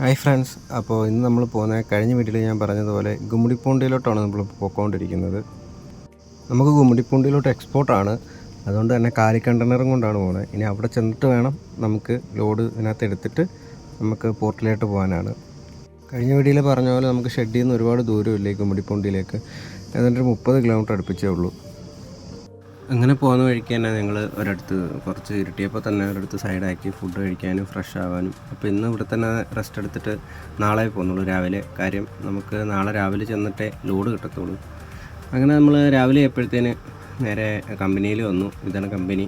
Hi friends അപ്പോൾ ഇന്ന് നമ്മൾ പോകുന്ന കഴിഞ്ഞ വീട്ടിൽ ഞാൻ പറഞ്ഞതുപോലെ ഗുമ്മിടിപ്പൂണ്ടിയിലോട്ടാണ് നമ്മൾ പോയിക്കൊണ്ടിരിക്കുന്നത്. നമുക്ക് ഗുമ്മിടിപ്പൂണ്ടിയിലോട്ട് എക്സ്പോർട്ടാണ് അതുകൊണ്ട് തന്നെ കാലി കണ്ടെയ്നറും കൊണ്ടാണ് പോകുന്നത് ഇനി അവിടെ ചെന്നിട്ട് വേണം നമുക്ക് ലോഡ് ഇതിനകത്ത് എടുത്തിട്ട് നമുക്ക് പോർട്ടിലോട്ട് പോകാനാണ്. കഴിഞ്ഞ വീഡിയോയിൽ പറഞ്ഞ പോലെ നമുക്ക് ഷെഡിൽ നിന്ന് ഒരുപാട് ദൂരമില്ല ഈ ഏതാണ്ട് ഒരു മുപ്പത് കിലോമീറ്റർ അടുപ്പിച്ചേ ഉള്ളൂ. അങ്ങനെ പോകുന്ന വഴിക്ക് തന്നെ ഞങ്ങൾ ഒരിടത്ത് കുറച്ച് ഇരുട്ടിയപ്പോൾ തന്നെ ഒരിടത്ത് സൈഡാക്കി ഫുഡ് കഴിക്കാനും ഫ്രഷ് ആവാനും. അപ്പോൾ ഇന്ന് ഇവിടെ തന്നെ റെസ്റ്റ് എടുത്തിട്ട് നാളെ പോകുന്നുള്ളൂ. രാവിലെ കാര്യം നമുക്ക് നാളെ രാവിലെ ചെന്നിട്ടേ ലോഡ് കിട്ടത്തുള്ളൂ. അങ്ങനെ നമ്മൾ രാവിലെ എപ്പോഴത്തേന് നേരെ കമ്പനിയിൽ വന്നു. ഇതാണ് കമ്പനി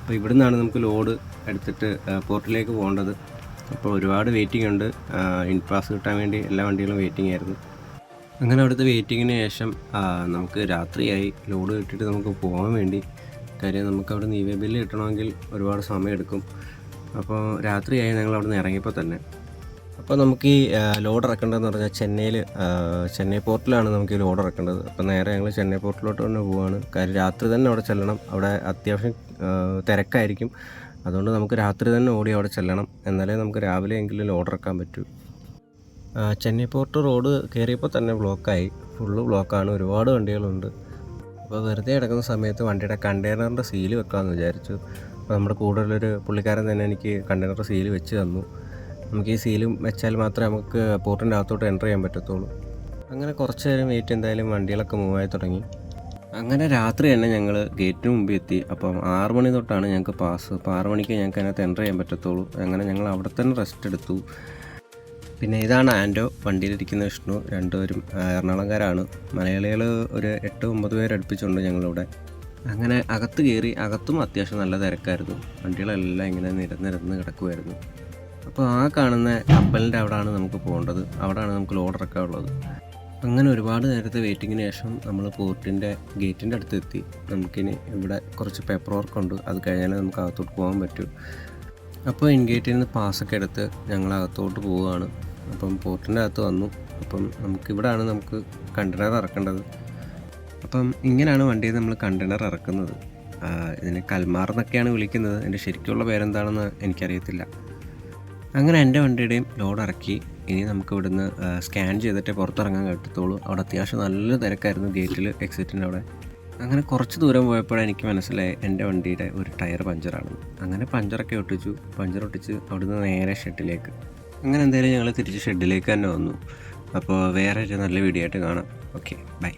അപ്പോൾ ഇവിടെ നിന്നാണ് നമുക്ക് ലോഡ് എടുത്തിട്ട് പോർട്ടിലേക്ക് പോകേണ്ടത്. അപ്പോൾ ഒരുപാട് വെയിറ്റിംഗ് ഉണ്ട്. ഇൻ പാസ് കിട്ടാൻ വേണ്ടി എല്ലാ വണ്ടികളും വെയിറ്റിംഗ് ആയിരുന്നു. അങ്ങനെ അവിടുത്തെ വെയിറ്റിങ്ങിന് ശേഷം നമുക്ക് രാത്രിയായി. ലോഡ് കിട്ടിയിട്ട് നമുക്ക് പോകാൻ വേണ്ടി. കാര്യം നമുക്ക് അവിടെ നീവേ ബില്ല് കിട്ടണമെങ്കിൽ ഒരുപാട് സമയം എടുക്കും. അപ്പോൾ രാത്രിയായി ഞങ്ങൾ അവിടെ നിന്ന് ഇറങ്ങിയപ്പോൾ തന്നെ. അപ്പോൾ നമുക്ക് ഈ ലോഡ് ഇറക്കേണ്ടതെന്ന് പറഞ്ഞാൽ ചെന്നൈയിൽ ചെന്നൈ പോർട്ടിലാണ് നമുക്ക് ഈ ലോഡ് ഇറക്കേണ്ടത്. അപ്പോൾ നേരെ ഞങ്ങൾ ചെന്നൈ പോർട്ടിലോട്ട് തന്നെ പോവുകയാണ് കാര്യം രാത്രി തന്നെ അവിടെ ചെല്ലണം. അവിടെ അത്യാവശ്യം തിരക്കായിരിക്കും. അതുകൊണ്ട് നമുക്ക് രാത്രി തന്നെ ഓടി അവിടെ ചെല്ലണം. എന്നാലേ നമുക്ക് രാവിലെ എങ്കിലും ലോഡ് ഇറക്കാൻ പറ്റൂ. ചെന്നൈ പോർട്ട് റോഡ് കയറിയപ്പോൾ തന്നെ ബ്ലോക്കായി. ഫുള്ള് ബ്ലോക്കാണ്. ഒരുപാട് വണ്ടികളുണ്ട്. അപ്പോൾ വെറുതെ കിടക്കുന്ന സമയത്ത് വണ്ടിയുടെ കണ്ടെയ്നറിന്റെ സീൽ വെക്കാമെന്ന് വിചാരിച്ചു. അപ്പോൾ നമ്മുടെ കൂടുതലൊരു പുള്ളിക്കാരൻ തന്നെ എനിക്ക് കണ്ടെയ്നർ സീൽ വെച്ച് തന്നു. നമുക്ക് ഈ സീലും വെച്ചാൽ മാത്രമേ നമുക്ക് പോർട്ടിന്റെ അകത്തോട്ട് എന്റർ ചെയ്യാൻ പറ്റത്തുള്ളൂ. അങ്ങനെ കുറച്ച് നേരം വെയിറ്റ് എന്തായാലും വണ്ടികളൊക്കെ മൂവായി തുടങ്ങി. അങ്ങനെ രാത്രി തന്നെ ഞങ്ങൾ ഗേറ്റിന് മുമ്പ് എത്തി. അപ്പം ആറ് മണി തൊട്ടാണ് ഞങ്ങൾക്ക് പാസ് അപ്പോൾ ആറ് മണിക്ക് ഞങ്ങൾക്ക് അതിനകത്ത് എന്റർ ചെയ്യാൻ പറ്റത്തുള്ളൂ. അങ്ങനെ ഞങ്ങൾ അവിടെ തന്നെ റെസ്റ്റ് എടുത്തു. പിന്നെ ഇതാണ് ആൻഡോ വണ്ടിയിലിരിക്കുന്ന വിഷ്ണു രണ്ടുപേരും എറണാകുളംകാരാണ്. മലയാളികൾ ഒരു എട്ട് ഒമ്പത് പേര് അടുപ്പിച്ചുണ്ട് ഞങ്ങളിവിടെ. അങ്ങനെ അകത്ത് കയറി അകത്തും അത്യാവശ്യം നല്ല തിരക്കായിരുന്നു. വണ്ടികളെല്ലാം ഇങ്ങനെ നിരന്നിരന്ന് കിടക്കുമായിരുന്നു അപ്പോൾ ആ കാണുന്ന കപ്പലിന്റെ അവിടെയാണ് നമുക്ക് പോകേണ്ടത്. അവിടെയാണ് നമുക്ക് ലോഡ് ഇറക്കാൻ ഉള്ളത്. അങ്ങനെ ഒരുപാട് നേരത്തെ വെയിറ്റിങ്ങിന് ശേഷം നമ്മൾ പോർട്ടിന്റെ ഗേറ്റിന്റെ അടുത്ത് എത്തി നമുക്കിനി ഇവിടെ കുറച്ച് പേപ്പർ വർക്ക് ഉണ്ട്. അത് കഴിഞ്ഞാലേ നമുക്ക് അകത്തോട്ട് പോകാൻ പറ്റൂ. അപ്പോൾ ഇൻ ഗേറ്റിൽ നിന്ന് പാസ്സൊക്കെ എടുത്ത് ഞങ്ങൾ അകത്തോട്ട് പോവുകയാണ്. അപ്പം പോർട്ടിന്റെ അകത്ത് വന്നു. അപ്പം നമുക്കിവിടാണ് നമുക്ക് കണ്ടെയ്നർ ഇറക്കേണ്ടത്. അപ്പം ഇങ്ങനെയാണ് വണ്ടിയിൽ നമ്മൾ കണ്ടെയ്നർ ഇറക്കുന്നത്. ഇതിനെ കൽമാർ എന്നൊക്കെയാണ് വിളിക്കുന്നത്. എന്റെ ശരിക്കുള്ള പേരെന്താണെന്ന് എനിക്കറിയത്തില്ല. അങ്ങനെ എന്റെ വണ്ടിയുടെയും ലോഡ് ഇറക്കി. ഇനി നമുക്ക് ഇവിടുന്ന് സ്കാൻ ചെയ്തിട്ടേ പുറത്തിറങ്ങാൻ കിട്ടത്തുള്ളൂ അവിടെ അത്യാവശ്യം നല്ല തിരക്കായിരുന്നു ഗേറ്റിൽ എക്സിറ്റിന്റെ അവിടെ. അങ്ങനെ കുറച്ച് ദൂരം പോയപ്പോഴാണ് എനിക്ക് മനസ്സിലായി എന്റെ വണ്ടിയുടെ ഒരു ടയർ പഞ്ചറാണ് അങ്ങനെ പഞ്ചറൊക്കെ ഒട്ടിച്ചു. പഞ്ചർ ഒട്ടിച്ച് അവിടുന്ന് നേരെ ഷെഡിലേക്ക്. അങ്ങനെ എന്തായാലും ഞങ്ങൾ തിരിച്ച് ഷെഡിലേക്ക് തന്നെ വന്നു. അപ്പോൾ വേറെ ഒരു നല്ല വീഡിയോ ആയിട്ട് കാണാം. Okay bye